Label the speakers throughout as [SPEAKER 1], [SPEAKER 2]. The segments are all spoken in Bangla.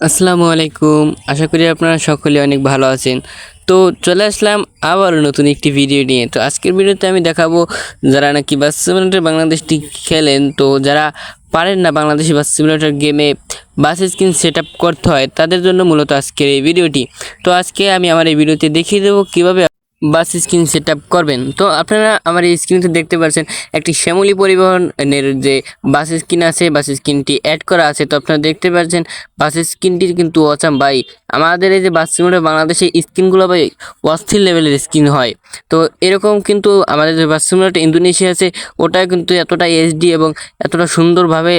[SPEAKER 1] আসসালামু আলাইকুম। আশা করি আপনারা সকলে অনেক ভালো আছেন। তো চলে আসলাম আবার নতুন একটি ভিডিও নিয়ে। তো আজকের ভিডিওতে আমি দেখাবো যারা নাকি বাস সিমুলেটার বাংলাদেশটি খেলেন, তো যারা পারেন না বাংলাদেশি বাস সিমুলেটার গেমে বাস স্ক্রিন সেট করতে হয়, তাদের জন্য মূলত আজকের এই ভিডিওটি। তো আজকে আমি আমার এই ভিডিওতে দেখিয়ে দেবো কীভাবে বাস স্ক্রিন সেট করবেন। তো আপনারা আমার এই স্ক্রিনতে দেখতে পাচ্ছেন একটি শ্যামলী পরিবহনের যে বাস স্ক্রিন আছে, বাস স্ক্রিনটি অ্যাড করা আছে। তো আপনারা দেখতে পাচ্ছেন বাস স্ক্রিনটির কিন্তু অচাম ভাই আমাদের এই যে বাস সিমুলেটার বাংলাদেশে স্ক্রিনগুলো ভাই অস্থির লেভেলের স্ক্রিন হয়। তো এরকম কিন্তু আমাদের যে বাস সিমুলেটার ইন্দোনেশিয়া আছে ওটা কিন্তু এতটা এইচডি এবং এতটা সুন্দরভাবে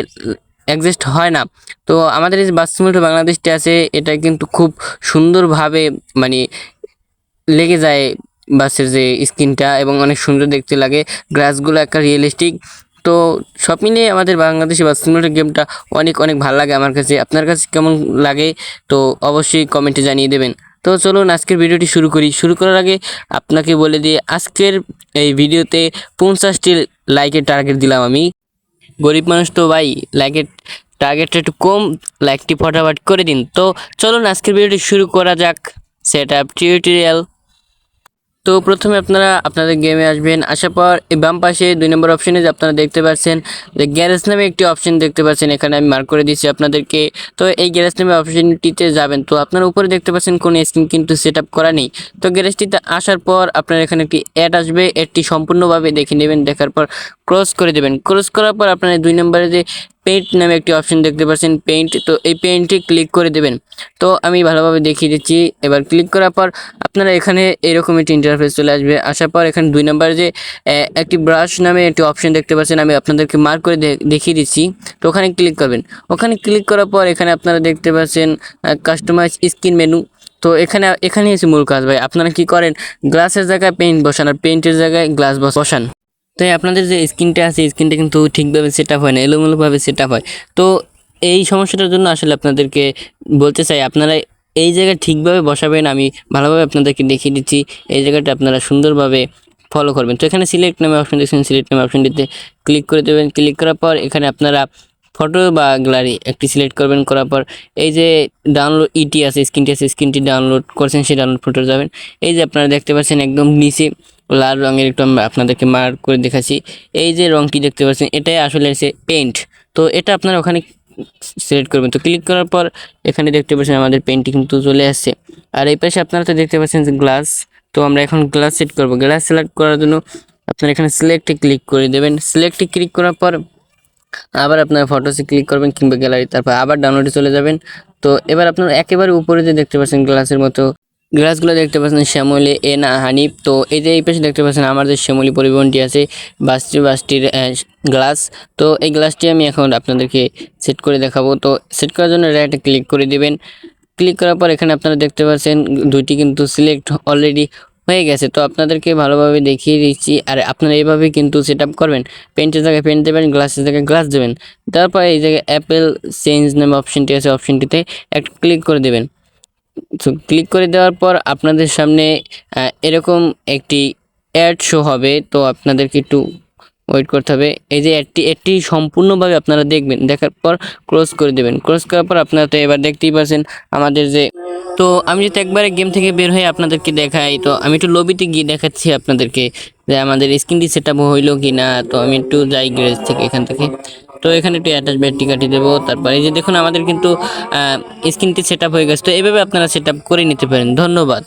[SPEAKER 1] অ্যাডজাস্ট হয় না। তো আমাদের এই বাস সিমুলেটার বাংলাদেশটি আছে, এটা কিন্তু খুব সুন্দরভাবে মানে লেগে যায় বাসের যে স্ক্রিনটা এবং অনেক সুন্দর দেখতে লাগে। গ্লাসগুলো একটা রিয়েলিস্টিক তো সব মিলিয়ে আমাদের বাংলাদেশি বাস সিমুলেটর গেমটা অনেক অনেক ভালো লাগে আমার কাছে। আপনার কাছে কেমন লাগে? তো অবশ্যই কমেন্টে জানিয়ে দেবেন। তো চলুন আজকের ভিডিওটি শুরু করি। শুরু করার আগে আপনাকে বলে দিয়ে আজকের এই ভিডিওতে পঞ্চাশটি লাইকের টার্গেট দিলাম আমি। গরিব মানুষ তো ভাই, লাইকের টার্গেটটা একটু কম, লাইকটি ফটাফট করে দিন। তো চলুন আজকের ভিডিওটি শুরু করা যাক। Set up tutorial. তো প্রথমে আপনারা আপনাদের গেমে আসবেন, আসার পর এই বাম পাশে দুই নম্বর অপশনে যে আপনারা দেখতে পাচ্ছেন, যে গ্যারেজ নামে একটি অপশন দেখতে পাচ্ছেন, এখানে আমি মার্ক করে দিচ্ছি আপনাদেরকে। তো এই গ্যারেজ নামে অপশনটিতে যাবেন। তো আপনারা উপরে দেখতে পাচ্ছেন কোনো স্ক্রিন কিন্তু সেট করা নেই। তো গ্যারেজটিতে আসার পর আপনার এখানে একটি অ্যাড আসবে অ্যাডটি সম্পূর্ণভাবে দেখে নেবেন, দেখার পর ক্রস করে দেবেন। ক্রস করার পর আপনার দুই নম্বরে যে পেইন্ট নামে একটি অপশন দেখতে পাচ্ছেন পেইন্ট তো এই পেইন্টে ক্লিক করে দেবেন। তো আমি ভালোভাবে দেখিয়ে দিচ্ছি। এবার ক্লিক করার পর আপনারা এখানে এরকম একটি ইন্টারফেস চলে আসবে। আসার পর এখানে দুই নম্বরে যে একটি ব্রাশ নামে একটি অপশন দেখতে পাচ্ছেন, আমি আপনাদেরকে মার্ক করে দেখিয়ে দিচ্ছি। তো ওখানে ক্লিক করবেন। ওখানে ক্লিক করার পর এখানে আপনারা দেখতে পাচ্ছেন কাস্টমাইজ স্ক্রিন মেনু তো এখানে এখানে এসে মূল কাজ ভাই। আপনারা কি করেন গ্লাসের জায়গায় পেইন্ট বসান, আর পেইন্টের জায়গায় গ্লাস বসান। তাই আপনাদের যে স্ক্রিনটা আছে স্ক্রিনটা কিন্তু ঠিকভাবে সেট আপ হয় না, এলোমেলোভাবে সেট আপ হয়। তো এই সমস্যাটার জন্য আসলে আপনাদেরকে বলতে চাই, আপনারা এই জায়গায় ঠিকভাবে বসাবেন, আমি ভালোভাবে আপনাদেরকে দেখিয়ে দিচ্ছি, এই জায়গাটা আপনারা সুন্দরভাবে ফলো করবেন। তো এখানে সিলেক্ট নামে অপশন দেখছেন সিলেক্ট নামে অপশনটিতে ক্লিক করে দেবেন। ক্লিক করার পর এখানে আপনারা ফটো বা গ্যালারি একটি সিলেক্ট করবেন, করার পর এই যে ডাউনলোড ইটি আছে স্ক্রিনটি আছে স্ক্রিনটি ডাউনলোড করছেন, সেই ডাউনলোড ফটো যাবেন। এই যে আপনারা দেখতে পাচ্ছেন একদম নিচে লাল রঙের একটু আমি আপনাদেরকে মার্ক করে দেখাচ্ছি। এই যে রঙটি দেখতে পাচ্ছেন, এটাই আসলে এসে পেইন্ট তো এটা আপনারা ওখানে সিলেক্ট করবেন। তো ক্লিক করার পর এখানে দেখতে পাচ্ছেন আমাদের পেইন্টটি কিন্তু চলে আসছে। আর এই পাশে আপনারা তো দেখতে পাচ্ছেন যে গ্লাস তো আমরা এখন গ্লাস সেট করব। গ্লাস সিলেক্ট করার জন্য আপনারা এখানে সিলেক্টে ক্লিক করে দেবেন। সিলেক্টে ক্লিক করার পর আবার আপনার ফটোসে ক্লিক করবেন কিংবা গ্যালারি তারপর আবার ডাউনলোডে চলে যাবেন। তো এবার আপনার একেবারে উপরে যে দেখতে পাচ্ছেন গ্লাসের মতো গ্লাসগুলো দেখতে পাচ্ছেন শ্যামলি, এ না হানিফ। তো এই যে এই পাশে দেখতে পাচ্ছেন আমাদের শ্যামলি পরিবহনটি আছে, বাসটি, বাসটির গ্লাস। তো এই গ্লাসটি আমি এখন আপনাদেরকে সেট করে দেখাবো। তো সেট করার জন্য রাইটে ক্লিক করে দিবেন। ক্লিক করার পর এখানে আপনারা দেখতে পাচ্ছেন দুইটি কিন্তু সিলেক্ট অলরেডি হয়ে গেছে। তো আপনাদেরকে ভালোভাবে দেখিয়ে দিচ্ছি। আর আপনারা এইভাবে কিন্তু সেট করবেন। পেন্টের জায়গায় পেন্ট দেবেন, গ্লাসের জায়গায় গ্লাস দেবেন। তারপর এই জায়গায় অ্যাপেল চেঞ্জ নামে অপশনটি আছে অপশনটিতে একটা ক্লিক করে দেবেন। তো ক্লিক করে দেওয়ার পর আপনাদের সামনে এরকম একটি অ্যাড শো হবে। তো আপনাদেরকে একটু ওয়েট করতে হবে। এই যে অ্যাডটি অ্যাডটি সম্পূর্ণভাবে আপনারা দেখবেন, দেখার পর ক্লোজ করে দেবেন। ক্লোজ করার পর আপনারা তো এবার দেখতেই পাচ্ছেন আমাদের যে, তো আমি যদি একবারে গেম থেকে বের হয়ে আপনাদেরকে দেখাই, তো আমি একটু লবিতে গিয়ে দেখাচ্ছি আপনাদেরকে যে আমাদের স্ক্রিনটি সেট আপ হইল কি না তো আমি একটু যাই গ্যারেজ থেকে এখান থেকে। তো এখানে একটু অ্যাটাচ ব্যাটটি কাটিয়ে দেবো। তারপর এই যে দেখুন আমাদের কিন্তু স্ক্রিনটি সেট আপ হয়ে গেছে। তো এভাবে আপনারা সেট আপ করে নিতে পারেন। ধন্যবাদ।